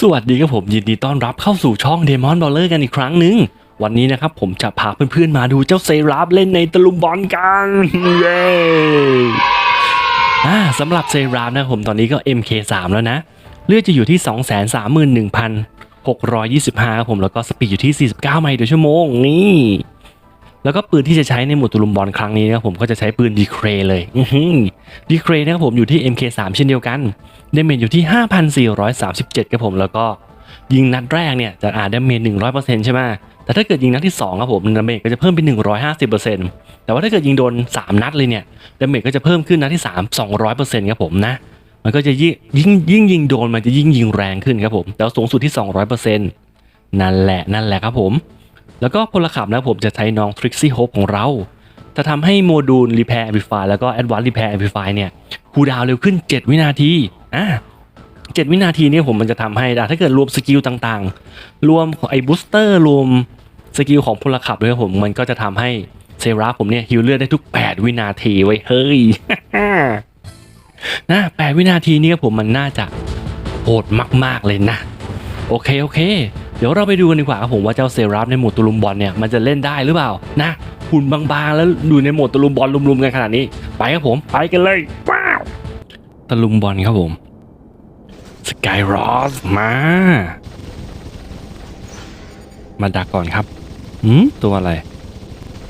สวัสดีครับผมยินดีต้อนรับเข้าสู่ช่อง Demon Baller กันอีกครั้งหนึ่งวันนี้นะครับผมจะพาเพื่อนๆมาดูเจ้าเซราฟเล่นในตะลุมบอลกันเย้อ่าสำหรับเซราฟนะผมตอนนี้ก็ MK3 แล้วนะ เลือดจะอยู่ที่ 231,625ครับผมแล้วก็สปีดอยู่ที่ 49 ไมล์ต่อชั่วโมงนี่ แล้วก็ปืนที่จะใช้ในหมวดตะลุมบอลครั้งนี้นะครับผมก็จะใช้ปืนดีเครเลยดีเครนะครับผมอยู่ที่ MK3 เช่นเดียวกันเดเมจอยู่ที่ 5,437ครับผมแล้วก็ยิงนัดแรกเนี่ยจะอาดเมจ100%ใช่ไหมแต่ถ้าเกิดยิงนัดที่2ครับผมดาเมจก็จะเพิ่มเป็น 150%แต่ว่าถ้าเกิดยิงโดน 3 นัดเลยเนี่ยดาเมจก็จะเพิ่มขึ้นนัดที่ 3 200%ครับผมนะมันก็จะยิ่งยิ่งยิงโดนมันจะยิ่งยิงแรงขึ้นครับผมแต่ว่าสูงสุดที่ 200%นั่นแหละนั่นแหละครับผม แล้วก็พลขับนะผมจะใช้น้อง Trixie Hope ของเรา จะทำให้โมดูล Repair Amplify แล้วก็ Advanced Repair Amplify เนี่ยคูลดาวน์เร็วขึ้น 7 วินาทีอ่า7วินาทีเนี่ยผมมันจะทำให้อะถ้าเกิดรวมสกิลต่างๆ รวมไอ้บูสเตอร์รวมสกิลของพลขับด้วยครับผมมันก็จะทำให้เซราผมเนี่ยฮิลเลือดได้ทุก 8 วินาทีไว้ยเฮ้ยนะ8วินาทีนี้ครับผมมันน่าจะโหดมาก ๆ เลยนะ โอเค โอเค เดี๋ยวเราไปดูกันดีกว่าครับผมว่าเจ้าเซราฟในหมวดตุลุมบอลเนี่ยมันจะเล่นได้หรือเปล่านะหุ่นบางๆ แล้วดูในโหมดตะลุมบอลลุมๆกันขนาดนี้ ไปครับผม ไปกันเลยว้าวตะลุมบอลครับผมสกายรอสมา มาดักก่อนครับหืมตัวอะไร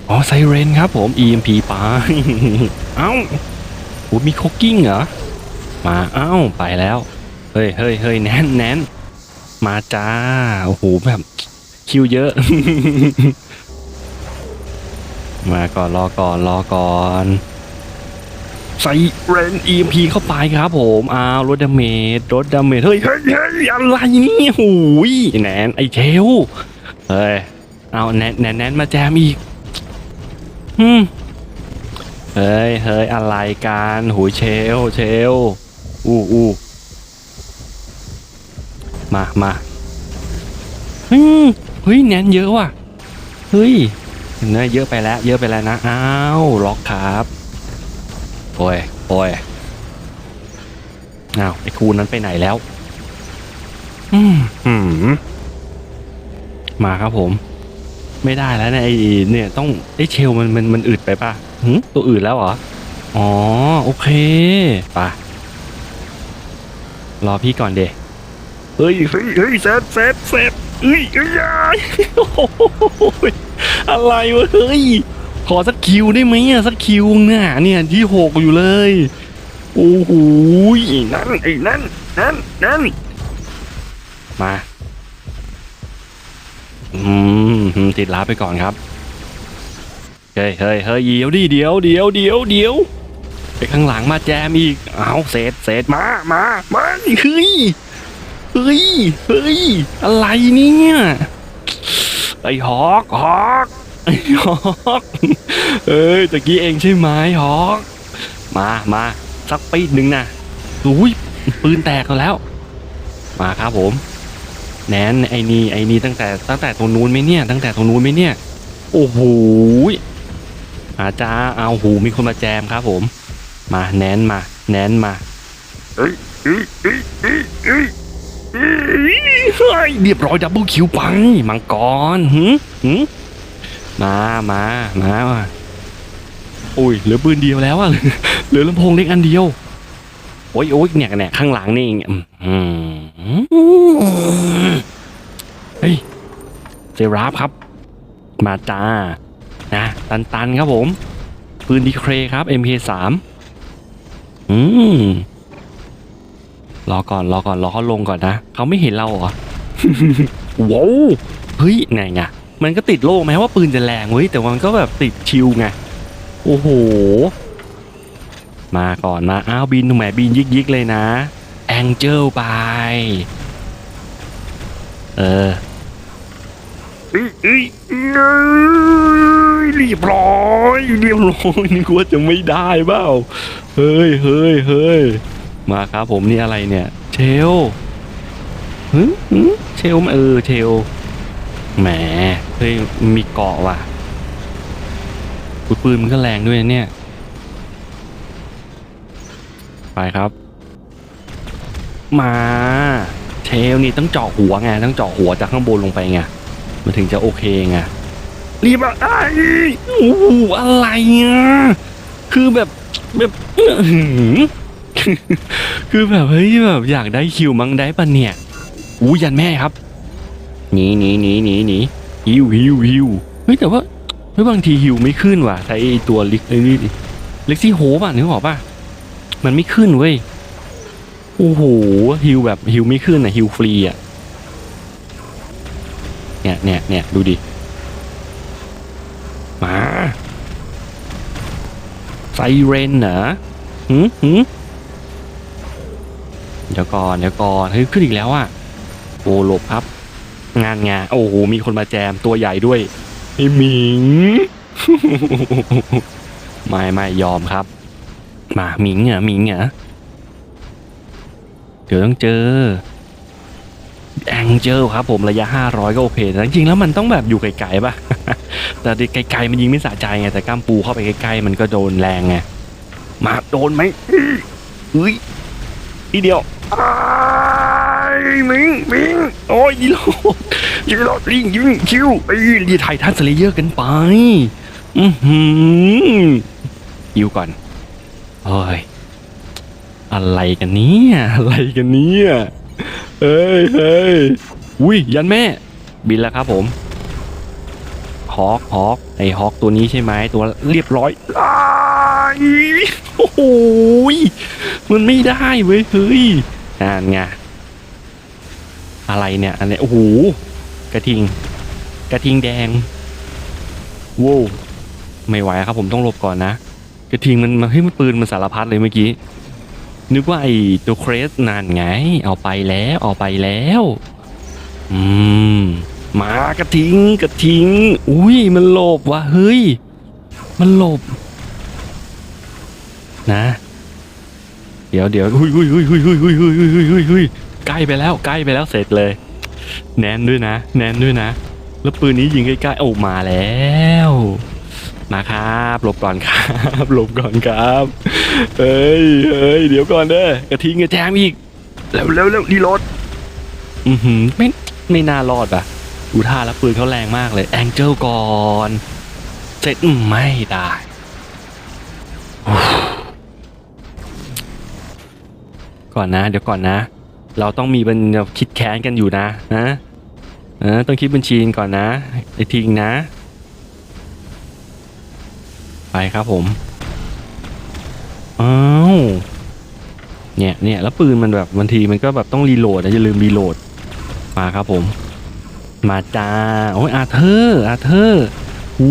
อ๋อไซเรนครับผม EMP ไปเอ้าโอ้มีคุกกิ้งเหรอ มาเอ้าไปแล้ว เฮ้ยเฮ้ยเฮ้ยแน่นแน่น มาจ้า โอ้โหแบบ คิวเยอะ มาก่อนรอก่อนรอก่อนใส่เรน EMP เข้าไปครับผมอ้าวลดดาเมจลดดาเมจเฮ้ยเฮ้ยเฮ้ยอะไรนี่หูยแนนไอเชลเฮ้ยเอาแนนแนนแนนมาแจมอีกฮึมเฮ้ยเฮ้ยอะไรกันหูเชลเชลอู้อู้ มามาเฮ้ยเฮ้ยแนนเยอะว่ะ เฮ้ยเนยเยอะไปแล้ว เยอะไปแล้วนะ อ้าวล็อกครับโอ้ยโอ้ยอ้าวไอ้คูนั้นไปไหนแล้ว อืมอืมมาครับผม ไม่ได้แล้วเนี่ยไอ้เนี่ยต้องไอ้เชลมันมันมันอึดไปป่ะหึตัวอื่นแล้วเหรอ อ๋อ โอเคไป่ะรอพี่ก่อนเด เฮ้ยเฮ้ยเฮ้ยเซฟเซฟเซฟเอ้ยเอ้ยยโอ้โหอะไรวะเฮ้ยขอสักคิวได้ไหมอะสักคิวเนี่ยเนี่ยที่หกอยู่เลยโอ้โหนั่นไอ้นั่นนั่นนั่นมาอืมติดล้าไปก่อนครับเฮ้ยเฮ้ยเฮ้ยเดี๋ยวดิเดี๋ยวเดี๋ยวเดี๋ยวเดี๋ยวไปข้างหลังมาแจมอีกเอาเศษเศษมามามาเฮ้ย เฮ้ย เฮ้ย อะไรเนี่ย ไอ้ฮอกฮอกไอ้ฮอกเอ้ยตะกี้เองใช่ไหมฮอกมามาสักปีหนึ่งนะอุ้ยปืนแตกแล้ว มาครับผม แนนไอ้นี่ไอ้นี่ตั้งแต่ตั้งแต่ตรงนู้นไหมเนี่ย ตั้งแต่ตรงนู้นไหมเนี่ย โอ้โหอาจาเอาหูมีคนมาแจมครับผม มาแนนมา แนนมาเอ้ยเอ้ยเอ้ยเอ้ย เฮ้ยเรียบร้อยดับเบิลคิวไป มังกรหืมหืมมามามาว่ะอุ้ยเหลือปืนเดียวแล้วอะเหลือลำโพงเล็กอันเดียว โอ้ยโอ้ยเนี่ยเนี่ยข้างหลังนี่อืมเฮ้ยเจราฟครับ มาจ้านะตันตันครับผม ปืนดีเครครับ MK3 อืม รอก่อนรอก่อนรอเขาลงก่อนนะเขาไม่เห็นเราเหรอว้าวเฮ้ยไงไงมันก็ติดโล่แม้ว่าปืนจะแรงเว้ยแต่มันก็แบบติดชิวไงโอ้โห มาก่อนมาอ้าวบินแหมบินยิกยิกๆเลยนะแองเจิลไป เออเอ้ยเอ้ยเอ้ยเรียบร้อยเรียบร้อยนึกว่าจะไม่ได้เปล่าเฮ้ยเฮ้ยเฮ้ย มาครับผมนี่อะไรเนี่ย เชลหึเชลเออเชลแหมเฮ้ยมีเกาะว่ะปืนมันก็แรงด้วยเนี่ย ไปครับ มาเชลนี่ต้องเจาะหัวไงต้องเจาะหัวจากข้างบนลงไปไงมันถึงจะโอเคไงรีบอะไอ้โอ้โหอะไรอะคือแบบแบบ คือแบบเฮ้ยแบบอยากได้คิวมั้งได้ปะเนี่ยอู้ยันแม่ครับหนีหนีหนีหนีหนีฮิวฮิวฮิวเฮ้ยแต่ว่าเฮ้ยบางทีฮิวไม่ขึ้นว่ะใช้ตัวลิกไอ้นี่ดิเล็กซี่โฮป่ะนึกออกป่ะมันไม่ขึ้นเว้ยโอ้โหฮิวแบบฮิวไม่ขึ้นอะฮิวฟรีอะเนี่ยเนี่ยเนี่ยดูดิมาไซเรนเหรอหืมหืม เดี๋ยวก่อนเดี๋ยวก่อนเฮ้ยขึ้นอีกแล้วอะโอ้หลบครับ งานงานโอ้โหมีคนมาแจมตัวใหญ่ด้วยไอหมิงไม่ไม่ยอมครับ มาหมิงเหรอหมิงเหรอเดี๋ยวต้องเจอแองเจลครับผมระยะ 500 ก็โอเคแต่จริงๆแล้วมันต้องแบบอยู่ไกลๆป่ะ แต่ไกลๆมันยิงไม่สะใจไง แต่กล้ามปูเข้าไปใกล้ๆมันก็โดนแรงไง มาโดนไหมเฮ้ยทีเดียว มิงมิงโอ้ยยีโรดยีโรดลิงยิงคิวไอ้ยีไททันสเลเยอร์กันไป อือหือยิวก่อนโอ้ยอะไรกันเนี่ยอะไรกันเนี่ยเฮ้ยเฮ้ยอุ้ยยันแม่ บินแล้วครับผมฮอกฮอกไอฮอกตัวนี้ใช่ไหมตัวเรียบร้อยอ้ยโอ้ยมันไม่ได้เว้ยเฮ้ย นั่นไงอะไรเนี่ยอันนี้โอ้โหกระทิง กระทิงแดงโว้วไม่ไหวครับผมต้องหลบก่อนนะ กระทิงมันมันเฮ้มันปืนมันสารพัดเลยเมื่อกี้ นึกว่าไอ้ตัวเครสนั่นไง เอาไปแล้วเอาไปแล้ว อืมมากระทิงกระทิง อุ้ยมันหลบว่ะเฮ้ย มันหลบ นะ ดี๋ยวเดี๋ยวหุยหุยหุยหุยหุยหุยหุยหุยหุยหุยหุยใกล้ไปแล้วใกล้ไปแล้วเสร็จเลย แนนด้วยนะ แนนด้วยนะ แล้วปืนนี้ยิงใกล้ๆโอ้มาแล้วมาครับหลบก่อนครับหลบก่อนครับเฮ้ยเฮ้ยเดี๋ยวก่อนเด้อกระทิงกระแจมอีกเร็วเร็วเร็วรีโหลดอือหือไม่ไม่น่ารอดอะดูท่าแล้วปืนเขาแรงมากเลยแองเจิลก่อนเสร็จไม่ได้ ก่อนนะ เดี๋ยวก่อนนะ เราต้องมีบัญคิดแค้นกันอยู่นะนะต้องคิดบัญชีก่อนนะไอ้ทิงนะ ไปครับผมอ้าวเนี่ยเนี่ยแล้วปืนมันแบบบางทีมันก็แบบต้องรีโหลดนะอย่าลืมรีโหลดมาครับผม มาจ้าโอ้ยอาเธอร์อาเธอร์หู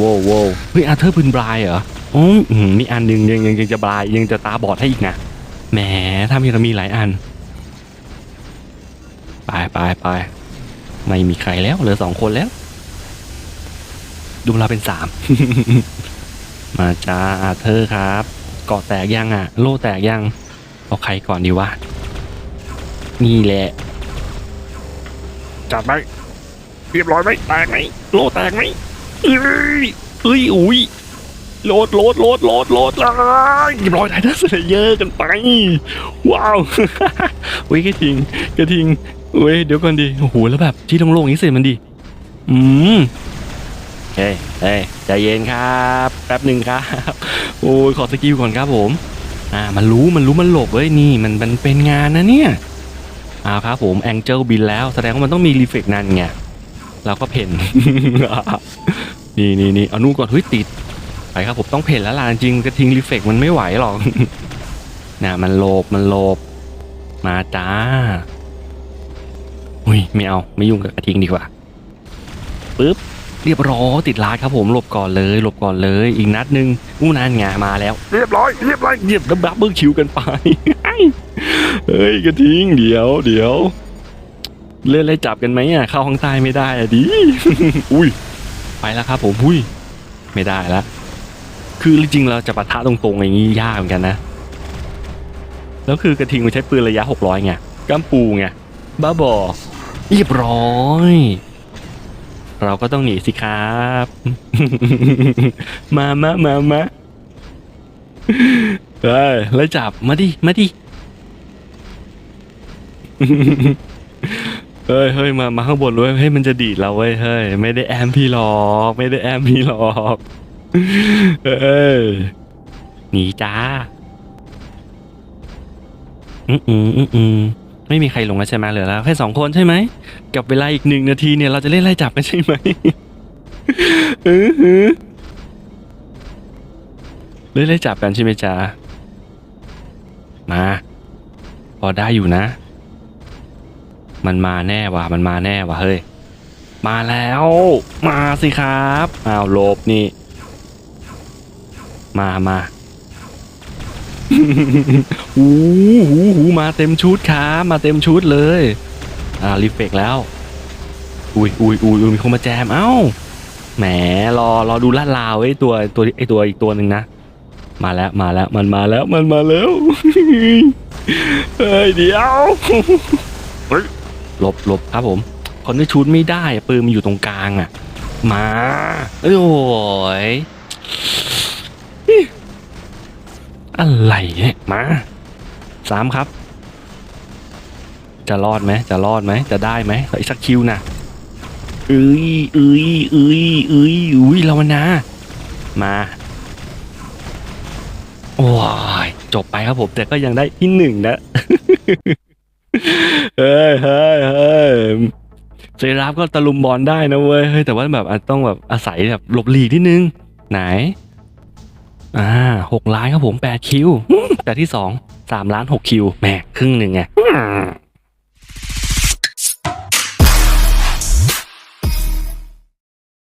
ว้วโว้วเฮ้ยอาเธอร์ปืนบลายเหรอ อ๋ออื้อหือมีอันหนึ่งยังยังยังจะบลายยังจะตาบอดให้อีกนะแหมถ้ามีเรามีหลายอันไปไปไปไม่มีใครแล้วเหลือสองคนแล้ว ดูเราเป็นสามมาจ้าอาเธอร์ครับเกาะแตกยังอะ โล่แตกยังเอาใครก่อนดีวะนี่แหละจัดไปเรียบร้อยไหมแตกไหมโล่แตกไหมเอ้ยเอ้ยอุ้ย โหลดโหลดโหลดโหลดโหลดเลยเรียบร้อยไททันสเลเยอร์กันไป ว้าวเว้ยกระทิงกระทิงเว้ยเดี๋ยวก่อนดิโอ้โหแล้วแบบที่โล่งๆนี้เสร็จมันดิอืมเฮ้ยเฮ้ยใจเย็นครับ แป๊บหนึ่งครับ โอ้ยขอสกิลก่อนครับผมอ่ามันรู้มันรู้มันหลบเว้ยนี่มันมันเป็นงานนะเนี่ยอ่าครับผมแองเจิลบินแล้วแสดงว่ามันต้องมีรีเฟกนั่นไงเราก็เพ่นนี่นี่นี่เอานู่นก่อนเฮ้ยติด ไปครับผมต้องเพ่นแล้วล่ะจริงๆกระทิงรีเฟกมันไม่ไหวหรอกน่ะมันโลบมันโลบมาจ้าอุ้ยไม่เอาไม่ยุ่งกับกระทิงดีกว่าปึ๊บเรียบร้อยติดลาดครับผมหลบก่อนเลยหลบก่อนเลยอีกนัดหนึ่งอู้นั่นไงมาแล้ว เรียบร้อยเรียบร้อยเรียบดับเบิลคิวกันไปเฮ้ยกระทิงเดี๋ยวเดี๋ยวเล่นอะไรจับกันไหมอะเข้าห้องใต้ไม่ได้อะดิอุ้ยไปแล้วครับผมอุ้ยไม่ได้แล้ว คือจริงๆเราจะปะทะตรงๆอย่างนี้ยากเหมือนกันนะ แล้วคือกระทิงมันใช้ปืนระยะ 600ไงก้ามปูไงบ้าบอเรียบร้อย เราก็ต้องหนีสิครับ มามามามาเฮ้ยแล้วจับมาดิ มาดิเฮ้ยเฮ้ยมา มาข้างบนด้วยเฮ้ยมันจะดีดเราเว้ย เฮ้ย ไม่ได้แอมพี่หรอก ไม่ได้แอมพี่หรอก เอ้ยหนีจ้า อืมอืมอืมอืมไม่มีใครลงแล้วใช่ไหมเหลือแล้วแค่สองคนใช่ไหม กับเวลาอีกหนึ่งนาทีเนี่ยเราจะเล่นไล่จับกันใช่ไหมอืออเล่นไล่จับกันใช่ไหมจ๊ะมา พอได้อยู่นะ มันมาแน่ว่ะ มันมาแน่ว่ะเฮ้ย มาแล้ว มาสิครับ อ้าวหลบนี่ มามาหูหูหูมาเต็มชุดครับมาเต็มชุดเลย อ่ารีเฟกแล้วอุ้ยอุ้ยอุ้ยอุ้ยมีคนมาแจมเอ้าแหมรอรอดูลาดลาวไอ้ตัวตัวไอ้ตัวอีกตัวหนึ่งนะ มาแล้วมาแล้วมันมาแล้วมันมาแล้วเฮ้ยเดี๋ยวเฮ้ยหลบหลบครับผม คนที่ชูดไม่ได้ปืนมันอยู่ตรงกลางอะ มาเอ้ยโอ้ย อะไรเนี่ยมาสามครับ จะรอดไหมจะรอดไหมจะได้ไหมขออีกสักคิวนะเอ้ยเอ้ยเอ้ยเอ้ยอุ้ยเรามานะมาโอ้ยจบไปครับผม แต่ก็ยังได้ที่หนึ่งนะเฮ้ยเฮ้ยเฮ้ยเซราฟก็ตะลุมบอลได้นะเว้ยเฮ้ยแต่ว่าแบบอาจต้องแบบอาศัยแบบหลบหลีกนิดนึง ไหน อ่าหกล้านครับผมแปดคิว แต่ที่สองสามล้านหกคิวแหมครึ่งหนึ่งไง